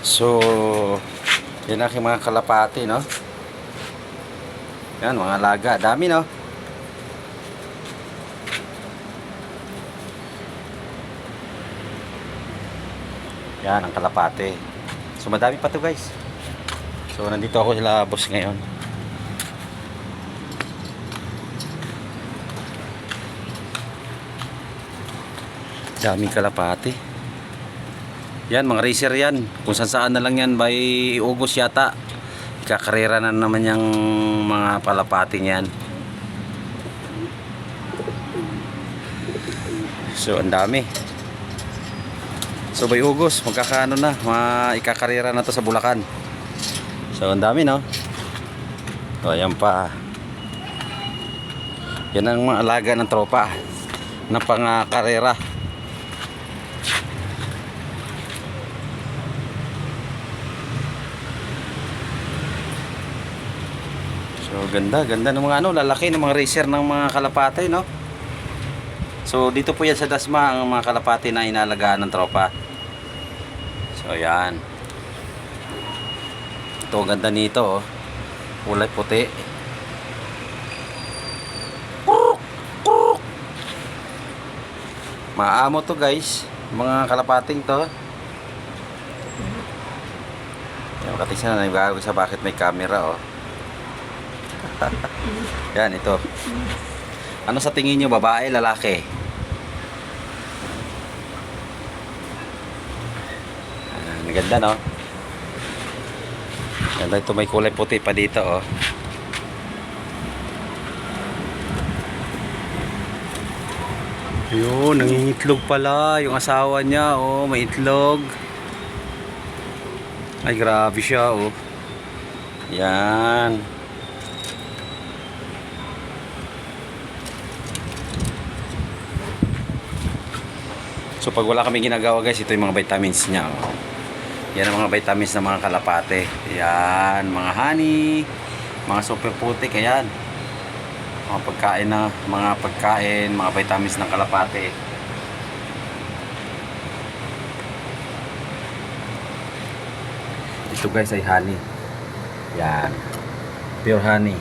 So, yan aking mga kalapati, no? Yan, mga alaga. Dami, no? Yan, ang kalapate. So, madami pa to guys. So, nandito ako sila boss ngayon. Daming kalapate. Yan, mga racer yan. Kung saan saan na lang yan by August yata. Ikakarera na naman yung mga palapati niyan. So, ang dami. So, by August, magkakaano na. Mga ikakarera na to sa Bulacan. So, ang dami, no? O, yan pa. Yan ang mga alaga ng tropa na pang-karera. So ganda, ganda ng mga ano, lalaki ng mga racer ng mga kalapate, no? So dito po yan sa Dasma ang mga kalapate na inalagaan ng tropa. So yan. Ito ganda nito, oh. Kulay puti. Maamo to guys, mga kalapating to. Yan, katisa na nagagawa sa bakit may camera, oh. Yan, ito. Ano sa tingin nyo, babae, lalaki? Ang ganda, no? Ganda ito, may kulay puti pa dito, oh. Yun, nangingitlog pala yung asawa niya, oh, may itlog. Ay, grabe siya, oh. Yan. So pag wala kami ginagawa guys, ito yung mga vitamins niya. Yan ang mga vitamins ng mga kalapate. Yan, mga honey, mga super putik, ayan. Mga pagkain na, mga pagkain, mga vitamins ng kalapate. Ito guys ay honey. Yan. Pure honey.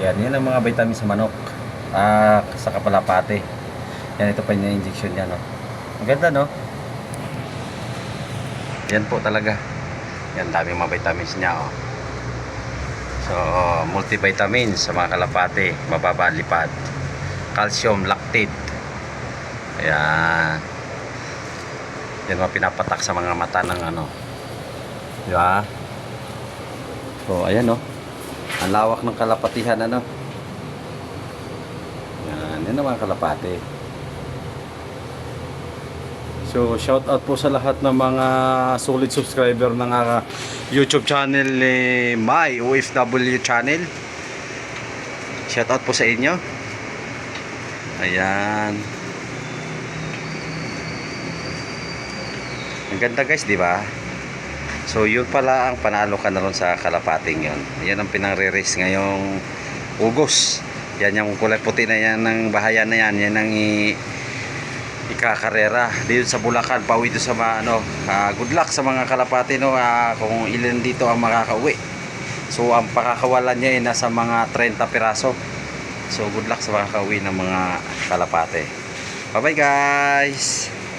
Yan, yan ang mga vitamins sa manok. Ah, sa kapalapate. Yan, ito pa yung injection niya, no? Maganda, no? Yan po talaga. Yan, daming mga vitamins niya, oh. So, multivitamins sa mga kalapate. Mababa lipad. Calcium, lactate. Ayan. Yan mga pinapatak sa mga mata ng ano. Di ba? So, ayan, no? Ang lawak ng kalapatihan, ano? Yan, yan ang mga kalapate. So, shout out po sa lahat ng mga solid subscriber ng uh, YouTube channel ni My OFW channel. Shout out po sa inyo. Ayan. Ang ganda guys, di ba? So, yun pala ang panalo ka na ron sa kalapating yun. Yan ang pinang-re-race ngayong Ugos. Yan yung kulay puti na yan ng bahayan na yan. Yan ang i ikakarera. Dito sa Bulacan pauwi dito sa mga, ano ah, good luck sa mga kalapati no? Ah, kung ilan dito ang makakauwi. So ang pakakawalan niya ay nasa mga 30 piraso. So good luck sa makakauwi ng mga kalapate bye bye guys